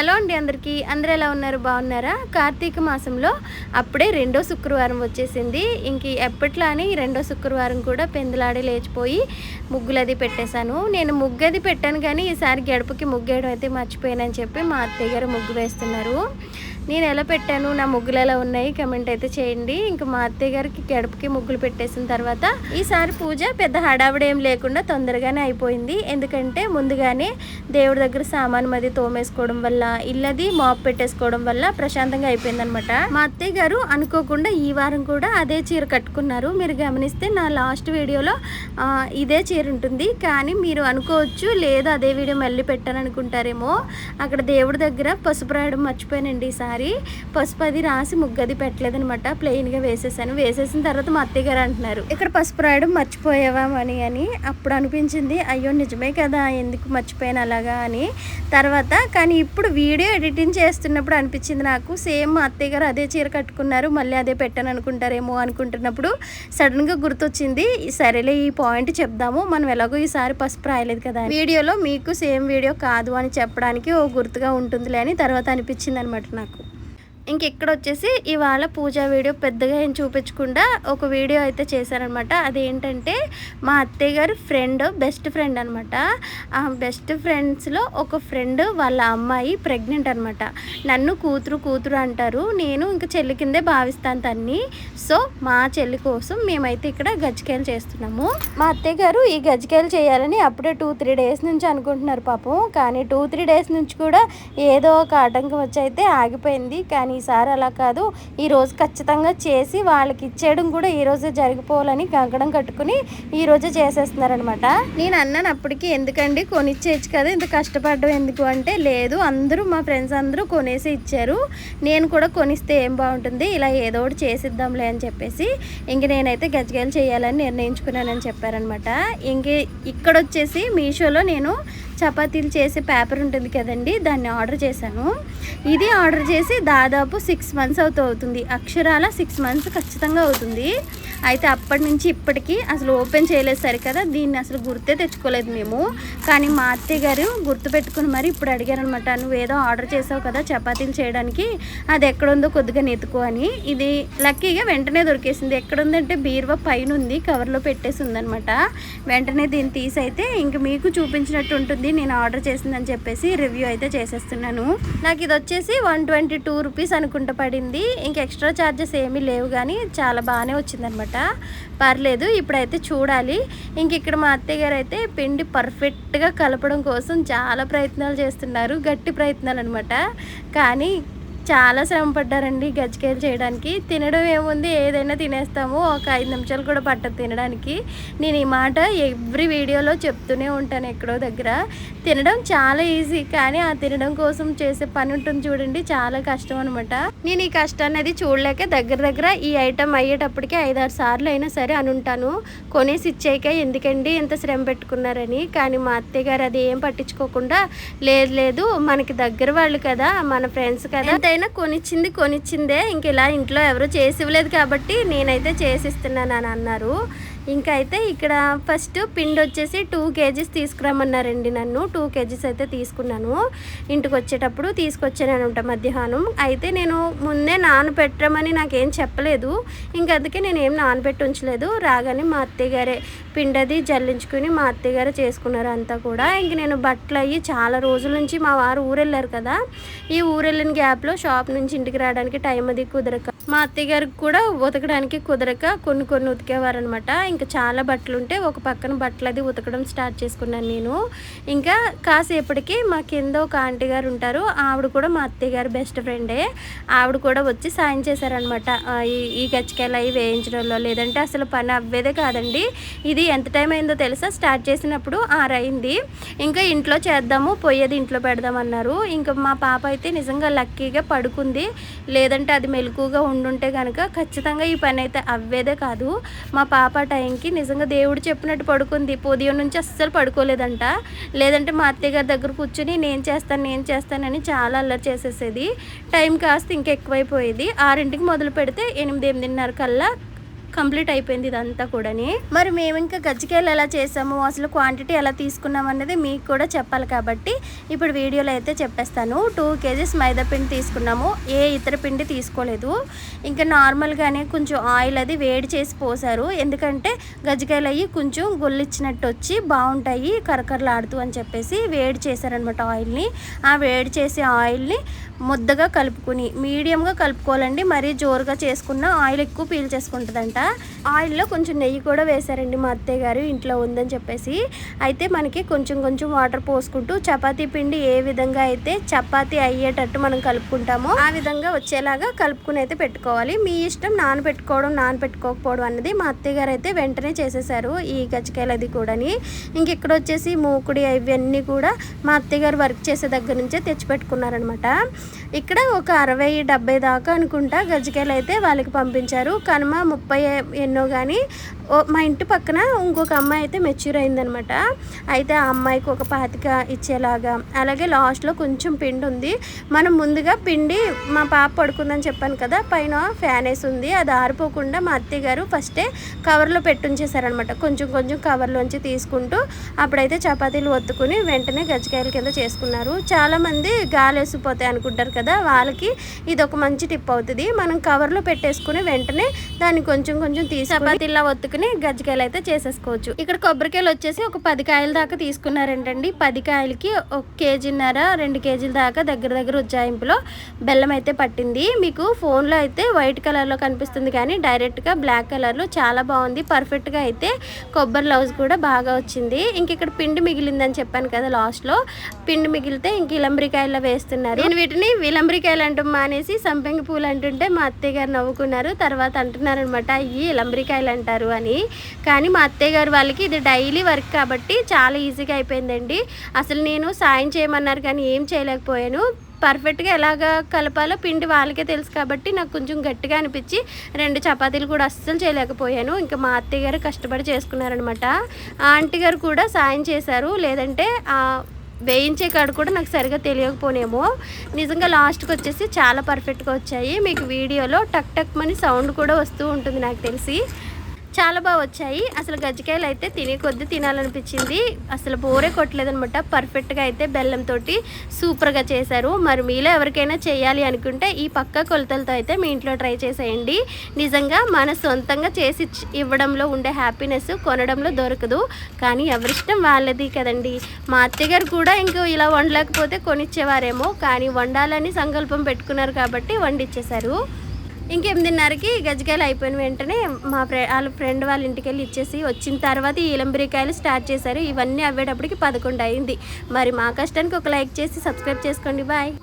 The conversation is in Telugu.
హలో అండి అందరికీ. అందరూ ఎలా ఉన్నారు? బాగున్నారా? కార్తీక మాసంలో అప్పుడే రెండో శుక్రవారం వచ్చేసింది. ఇంక ఎప్పట్లా అని రెండో శుక్రవారం కూడా పెందులాడి లేచిపోయి ముగ్గులది పెట్టేశాను. నేను ముగ్గది పెట్టాను కానీ ఈసారి గడపకి ముగ్గేయడం అయితే మర్చిపోయానని చెప్పి మా అత్తయ్య గారు ముగ్గు వేస్తున్నారు. నేను ఎలా పెట్టాను? నా ముగ్గులు ఎలా ఉన్నాయి? కమెంట్ అయితే చేయండి. ఇంకా మా అత్తయ్య గారికి గడపకి ముగ్గులు పెట్టేసిన తర్వాత ఈసారి పూజ పెద్ద హడావిడి ఏం లేకుండా తొందరగానే అయిపోయింది. ఎందుకంటే ముందుగానే దేవుడి దగ్గర సామాను మది తోమేసుకోవడం వల్ల ఇల్లది మాప్ పెట్టేసుకోవడం వల్ల ప్రశాంతంగా అయిపోయింది అనమాట మా అత్తయ్య గారు అనుకోకుండా ఈ వారం కూడా అదే చీర కట్టుకున్నారు. మీరు గమనిస్తే నా లాస్ట్ వీడియోలో ఇదే చీర ఉంటుంది. కానీ మీరు అనుకోవచ్చు లేదు అదే వీడియో మళ్ళీ పెట్టాలనుకుంటారేమో. అక్కడ దేవుడి దగ్గర పసుపు రాయడం మర్చిపోయానండి ఈసారి. పసుపు అది రాసి ముగ్గది పెట్టలేదనమాట ప్లెయిన్గా వేసేసాను. వేసేసిన తర్వాత మా అత్తయ్య గారు అంటున్నారు ఇక్కడ పసుపు రాయడం మర్చిపోయావా అని అని. అప్పుడు అనిపించింది అయ్యో నిజమే కదా ఎందుకు మర్చిపోయాను అలాగా? అని. తర్వాత కానీ ఇప్పుడు వీడియో ఎడిటింగ్ చేస్తున్నప్పుడు అనిపించింది నాకు సేమ్ మా అత్తయ్య గారు అదే చీర కట్టుకున్నారు మళ్ళీ అదే పెట్టాను అనుకుంటారేమో అనుకుంటున్నప్పుడు సడన్గా గుర్తొచ్చింది సరేలే ఈ పాయింట్ చెప్దాము మనం ఎలాగో ఈసారి పసుపు రాయలేదు కదా వీడియోలో మీకు సేమ్ వీడియో కాదు అని చెప్పడానికి ఓ గుర్తుగా ఉంటుందిలే అని తర్వాత అనిపించింది అనమాట నాకు. ఇంక ఇక్కడ వచ్చేసి ఇవాళ పూజా వీడియో పెద్దగా ఏం చూపించకుండా ఒక వీడియో అయితే చేశారనమాట. అదేంటంటే మా అత్తయ్య గారి ఫ్రెండ్ బెస్ట్ ఫ్రెండ్ అనమాట. ఆ బెస్ట్ ఫ్రెండ్స్లో ఒక ఫ్రెండ్ వాళ్ళ అమ్మాయి ప్రెగ్నెంట్ అనమాట. నన్ను కూతురు కూతురు అంటారు. నేను ఇంక చెల్లి కిందే భావిస్తాను తన్ని. సో మా చెల్లి కోసం మేమైతే ఇక్కడ గజ్జికాయలు చేస్తున్నాము. మా అత్తయ్య గారు ఈ గజ్జికాయలు చేయాలని అప్పుడే టూ త్రీ డేస్ నుంచి అనుకుంటున్నారు పాపం. కానీ టూ త్రీ డేస్ నుంచి కూడా ఏదో ఒక ఆటంకం వచ్చి అయితే ఆగిపోయింది. కానీ ఈసారి అలా కాదు. ఈరోజు ఖచ్చితంగా చేసి వాళ్ళకి ఇచ్చేయడం కూడా ఈరోజే జరిగిపోవాలని గంగడం కట్టుకుని ఈరోజే చేసేస్తున్నారనమాట నేను అన్నాను అప్పటికి ఎందుకండి కొనిచ్చేయచ్చు కదా ఇంత కష్టపడడం ఎందుకు? అంటే లేదు అందరూ మా ఫ్రెండ్స్ అందరూ కొనేసి ఇచ్చారు. నేను కూడా కొనిస్తే ఏం బాగుంటుంది? ఇలా ఏదో ఒకటి చేసిద్దాంలే అని చెప్పేసి ఇంక నేనైతే గజ్జికాయలు చేయాలని నిర్ణయించుకున్నానని చెప్పారనమాట ఇంక ఇక్కడ వచ్చేసి మీషోలో నేను చపాతీలు చేసే పేపర్ ఉంటుంది కదండి దాన్ని ఆర్డర్ చేశాను. ఇది ఆర్డర్ చేసి దాదాపు సిక్స్ మంత్స్ అవుతూ అవుతుంది. అక్షరాల సిక్స్ మంత్స్ ఖచ్చితంగా అవుతుంది. అయితే అప్పటి నుంచి ఇప్పటికీ అసలు ఓపెన్ చేయలేదు సరి కదా దీన్ని అసలు గుర్తే తెచ్చుకోలేదు మేము. కానీ మా అత్తయ్య గారు గుర్తుపెట్టుకుని మరి ఇప్పుడు అడిగారు అనమాట నువ్వు ఏదో ఆర్డర్ చేసావు కదా చపాతీలు చేయడానికి అది ఎక్కడుందో కొద్దిగా నెతుకు అని. ఇది లక్కీగా వెంటనే దొరికేసింది. ఎక్కడుందంటే బీరువా పైన ఉంది కవర్లో పెట్టేసి ఉందనమాట వెంటనే దీన్ని తీసి అయితే ఇంక మీకు చూపించినట్టు ఉంటుంది. నేను ఆర్డర్ చేసిందని చెప్పేసి రివ్యూ అయితే చేసేస్తున్నాను. నాకు ఇది వచ్చేసి వన్ ట్వంటీ టూ రూపీస్ అనుకుంటా పడింది. ఇంక ఎక్స్ట్రా ఛార్జెస్ ఏమీ లేవు కానీ చాలా బాగానే వచ్చిందనమాట. పర్లేదు ఇప్పుడైతే చూడాలి. ఇంక ఇక్కడ మా అత్తయ్య గారు అయితే పిండి పర్ఫెక్ట్గా కలపడం కోసం చాలా ప్రయత్నాలు చేస్తున్నారు. గట్టి ప్రయత్నాలు అనమాట. కానీ చాలా శ్రమ పడ్డారండి గజ్జికాయలు చేయడానికి. తినడం ఏముంది? ఏదైనా తినేస్తాము. ఒక ఐదు నిమిషాలు కూడా పట్టదు తినడానికి. నేను ఈ మాట ఎవ్రీ వీడియోలో చెప్తూనే ఉంటాను ఎక్కడో దగ్గర. తినడం చాలా ఈజీ కానీ ఆ తినడం కోసం చేసే పని ఉంటుంది చూడండి. చాలా కష్టం అనమాట నేను ఈ కష్టాన్ని అది చూడలేక దగ్గర దగ్గర ఈ ఐటమ్ అయ్యేటప్పటికి ఐదారు సార్లు అయినా సరే అని ఉంటాను. కొనేసి ఇచ్చేయక ఎందుకండి ఎంత శ్రమ పెట్టుకున్నారని. కానీ మా అత్తయ్య గారు అది ఏం పట్టించుకోకుండా లేదు లేదు మనకి దగ్గర వాళ్ళు కదా మన ఫ్రెండ్స్ కదా. ఎంతైనా కొనిచ్చింది కొనిచ్చిందే ఇంక ఇలా ఇంట్లో ఎవరు చేసి ఇవ్వలేదు కాబట్టి నేనైతే చేసిస్తున్నాను అని అన్నారు. ఇంకా అయితే ఇక్కడ ఫస్ట్ పిండి వచ్చేసి టూ కేజీస్ తీసుకురమ్మన్నారండి నన్ను. టూ కేజీస్ అయితే తీసుకున్నాను. ఇంటికి వచ్చేటప్పుడు తీసుకొచ్చాను అనమాట మధ్యాహ్నం. అయితే నేను ముందే నానబెట్టమని నాకేం చెప్పలేదు. ఇంకా అందుకే నేను ఏం నానబెట్టి ఉంచలేదు. రాగానే మా అత్తయ్య గారే పిండి అది జల్లించుకుని మా అత్తయ్య గారు చేసుకున్నారు అంతా కూడా. ఇంక నేను బట్టలు అయ్యి చాలా రోజుల నుంచి మా వారు ఊరెళ్ళారు కదా. ఈ ఊరెళ్ళిన గ్యాప్లో షాప్ నుంచి ఇంటికి రావడానికి టైం అది కుదరక మా అత్తయ్య గారికి కూడా ఉతకడానికి కుదరక కొన్ని కొన్ని ఉతికేవారనమాట ఇంకా చాలా బట్టలు ఉంటే ఒక పక్కన బట్టలు అది ఉతకడం స్టార్ట్ చేసుకున్నాను నేను. ఇంకా కాసేపటికి మా కింద ఒక ఆంటీ గారు ఉంటారు. ఆవిడ కూడా మా అత్తయ్య గారు బెస్ట్ ఫ్రెండే. ఆవిడ కూడా వచ్చి సాయం చేశారనమాట ఈ ఈ గచ్చికాయలు అవి వేయించడంలో లేదంటే అసలు పని అవ్వేదే కాదండి. ఇది ఎంత టైం అయిందో తెలుసా? స్టార్ట్ చేసినప్పుడు ఆరైంది ఇంకా ఇంట్లో చేద్దాము పొయ్యేది ఇంట్లో పెడదామన్నారు. ఇంకా మా పాప అయితే నిజంగా లక్కీగా పడుకుంది. లేదంటే అది మెలకుగా ఉండుంటే కనుక ఖచ్చితంగా ఈ పని అయితే అవ్వేదే కాదు. మా పాప టైంకి నిజంగా దేవుడు చెప్పినట్టు పడుకుంది. ఉదయం నుంచి అస్సలు పడుకోలేదంట. లేదంటే మా అత్తయ్య గారి దగ్గర కూర్చొని నేను చేస్తాను నేను చేస్తానని చాలా అల్లరి చేసేసేది. టైం కాస్త ఇంకెక్కువైపోయేది. ఆరింటికి మొదలు పెడితే ఎనిమిది ఎనిమిదిన్నర కల్లా కంప్లీట్ అయిపోయింది ఇదంతా కూడాని. మరి మేము ఇంకా గజ్జికాయలు ఎలా చేసాము అసలు క్వాంటిటీ ఎలా తీసుకున్నాం అనేది మీకు కూడా చెప్పాలి కాబట్టి ఇప్పుడు వీడియోలో అయితే చెప్పేస్తాను. టూ కేజీస్ మైదా పిండి తీసుకున్నాము. ఏ ఇతర పిండి తీసుకోలేదు. ఇంకా నార్మల్గానే కొంచెం ఆయిల్ అది వేడి చేసి పోసారు. ఎందుకంటే గజ్జికాయలు అవి కొంచెం గొల్లిచ్చినట్టు వచ్చి బాగుంటాయి కరకరలాడుతూ అని చెప్పేసి వేడి చేశారనమాట ఆయిల్ని. ఆ వేడి చేసే ఆయిల్ని ముద్దగా కలుపుకుని మీడియంగా కలుపుకోవాలండి. మరీ జోరుగా చేసుకున్న ఆయిల్ ఎక్కువ పీల్ చేసుకుంటుందంట. ఆయిల్లో కొంచెం నెయ్యి కూడా వేశారండి మా అత్తయ్య గారు ఇంట్లో ఉందని చెప్పేసి. అయితే మనకి కొంచెం కొంచెం వాటర్ పోసుకుంటూ చపాతీ పిండి ఏ విధంగా అయితే చపాతీ అయ్యేటట్టు మనం కలుపుకుంటామో ఆ విధంగా వచ్చేలాగా కలుపుకుని అయితే పెట్టుకోవాలి. మీ ఇష్టం నానబెట్టుకోవడం నానబెట్టుకోకపోవడం అన్నది మా అత్తయ్య గారు అయితే వెంటనే చేసేసారు ఈ గచ్చకాయలు అది కూడాని. ఇంక ఇక్కడ వచ్చేసి మూకుడి ఇవన్నీ కూడా మా అత్తయ్య గారు వర్క్ చేసే దగ్గర నుంచే తెచ్చిపెట్టుకున్నారనమాట ఇక్కడ ఒక అరవై డెబ్బై దాకా అనుకుంటా గజ్జికాయలు అయితే వాళ్ళకి పంపించారు. కనుమ ముప్పై ఎన్నో కానీ మా ఇంటి పక్కన ఇంకొక అమ్మాయి అయితే మెచ్యూర్ అయిందనమాట. అయితే ఆ అమ్మాయికి ఒక పాతిక ఇచ్చేలాగా. అలాగే లాస్ట్లో కొంచెం పిండి ఉంది. మనం ముందుగా పిండి మా పాప పడుకుందని చెప్పాను కదా పైన ఫ్యాన్ వేసి ఉంది. అది ఆరిపోకుండా మా అత్తయ్య గారు ఫస్టే కవర్లో పెట్టుంచేశారనమాట. కొంచెం కొంచెం కవర్లోంచి తీసుకుంటూ అప్పుడైతే చపాతీలు ఒత్తుకుని వెంటనే గజ్జికాయల కింద చేసుకున్నారు. చాలామంది గాలి వేసిపోతాయి ఉంటారు కదా వాళ్ళకి ఇది ఒక మంచి టిప్ అవుతుంది. మనం కవర్లో పెట్టేసుకుని వెంటనే దాన్ని కొంచెం కొంచెం తీసి చపాతీలా ఒత్తుకుని గజ్జికాయలు అయితే చేసేసుకోవచ్చు. ఇక్కడ కొబ్బరికాయలు వచ్చేసి ఒక పది కాయల దాకా తీసుకున్నారంటండి. పది కాయలకి ఒక కేజీన్నర రెండు కేజీల దాకా దగ్గర దగ్గర ఉజ్జాయింపులో బెల్లం అయితే పట్టింది. మీకు ఫోన్లో అయితే వైట్ కలర్లో కనిపిస్తుంది కానీ డైరెక్ట్గా బ్లాక్ కలర్లో చాలా బాగుంది. పర్ఫెక్ట్గా అయితే కొబ్బరి లవ్స్ కూడా బాగా వచ్చింది. ఇంక ఇక్కడ పిండి మిగిలిందని చెప్పాను కదా లాస్ట్లో. పిండి మిగిలితే ఇంక ఇలంబరికాయల్లో వేస్తున్నారు. నేను వీటిని విలంబరికాయలు అంటూ మానేసి సంపెంగి పూలు అంటుంటే మా అత్తయ్య గారు నవ్వుకున్నారు. తర్వాత అంటున్నారు అనమాట ఇవి ఇలంబరికాయలు అంటారు అని. కానీ మా అత్తయ్య గారు వాళ్ళకి ఇది డైలీ వర్క్ కాబట్టి చాలా ఈజీగా అయిపోయిందండి. అసలు నేను సాయం చేయమన్నారు కానీ ఏం చేయలేకపోయాను. పర్ఫెక్ట్గా ఎలాగ కలపాలో పిండి వాళ్ళకే తెలుసు కాబట్టి నాకు కొంచెం గట్టిగా అనిపించి రెండు చపాతీలు కూడా అస్సలు చేయలేకపోయాను. ఇంకా మా అత్తయ్య గారు కష్టపడి చేసుకున్నారనమాట. ఆ ఆంటీ గారు కూడా సాయం చేశారు. లేదంటే వేయించే కాడ కూడా నాకు సరిగా తెలియకపోనేమో. నిజంగా లాస్ట్కి వచ్చేసి చాలా పర్ఫెక్ట్గా వచ్చాయి. మీకు వీడియోలో టక్ టక్ మని సౌండ్ కూడా వస్తూ ఉంటుంది నాకు తెలిసి. చాలా బాగా వచ్చాయి. అసలు గజ్జికాయలు అయితే తినే కొద్ది తినాలనిపించింది. అసలు బోరే కొట్టలేదనమాట పర్ఫెక్ట్గా అయితే బెల్లంతో సూపర్గా చేశారు. మరి మీలో ఎవరికైనా చేయాలి అనుకుంటే ఈ పక్క కొలతలతో అయితే మీ ఇంట్లో ట్రై చేసేయండి. నిజంగా మన సొంతంగా చేసి ఇవ్వడంలో ఉండే హ్యాపీనెస్ కొనడంలో దొరకదు. కానీ ఎవరిష్టం వాళ్ళది కదండి. మా అత్తగారు కూడా ఇంకో ఇలా వండలేకపోతే కొనిచ్చేవారేమో. కానీ వండాలని సంకల్పం పెట్టుకున్నారు కాబట్టి వండిచ్చేశారు. ఇంకెనిమిదిన్నరకి గజ్జికాయలు అయిపోయిన వెంటనే మా ఫ్రె వాళ్ళ ఫ్రెండ్ వాళ్ళ ఇంటికి వెళ్ళి ఇచ్చేసి వచ్చిన తర్వాత ఈ ఇలంబరికాయలు స్టార్ట్ చేశారు. ఇవన్నీ అవ్వేటప్పటికి పదకొండు అయింది. మరి మా కష్టానికి ఒక లైక్ చేసి సబ్స్క్రైబ్ చేసుకోండి. బాయ్.